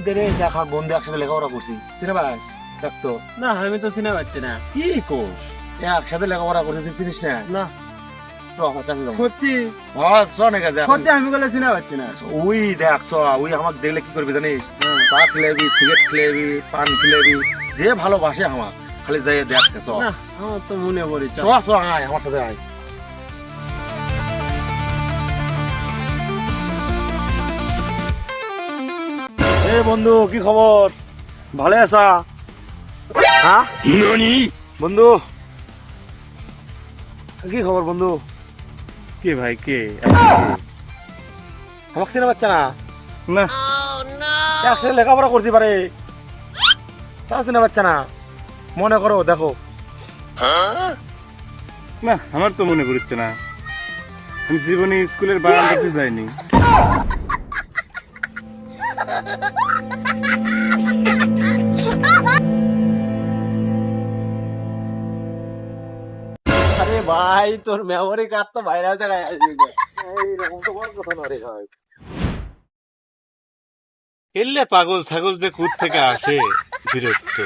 দেখ বন্ধু একসাথে লেখাপড়া করছি সিনেমাস দেখতো? না আমি তো চিনে পাচ্ছি না। কি কোষ? একসাথে লেখাপড়া করছি তুই চিনিস না? না। সত্যি? হ্যাঁ, আমি বলে পাচ্ছি না। ওই দেখ চ ওই আমাকে দেখলে কি করবি জানিস? চা খেলেবি সিগারেট খেলেবি পান খেলেবি যে ভালোবাসে আমার খালি যাই দেখ আমার তো মনে পড়ে চ। আমার সাথে আয়। এ বন্ধু কি খবর? ভালো আছা? হ্যাঁ? বন্ধু। কি খবর বন্ধু? কে ভাই কে? আমাকে চিনে পাচ্ছে না? না। একসাথে লেখাপড়া করতে পারে। তাও চিনে পাচ্ছে না? মনে করো দেখো। না আমার তো মনে পড়ছে না। আমি জীবনে স্কুলের বারান্দাতে যাইনি। আরে ভাই তোর মেমোরি কার্ড তো ভাইরাল জায়গায় আসবে এইরকম তো বড় কথা নরে ভাই। এলে পাগল ছাগল যে কুত থেকে আসে বিরক্ত।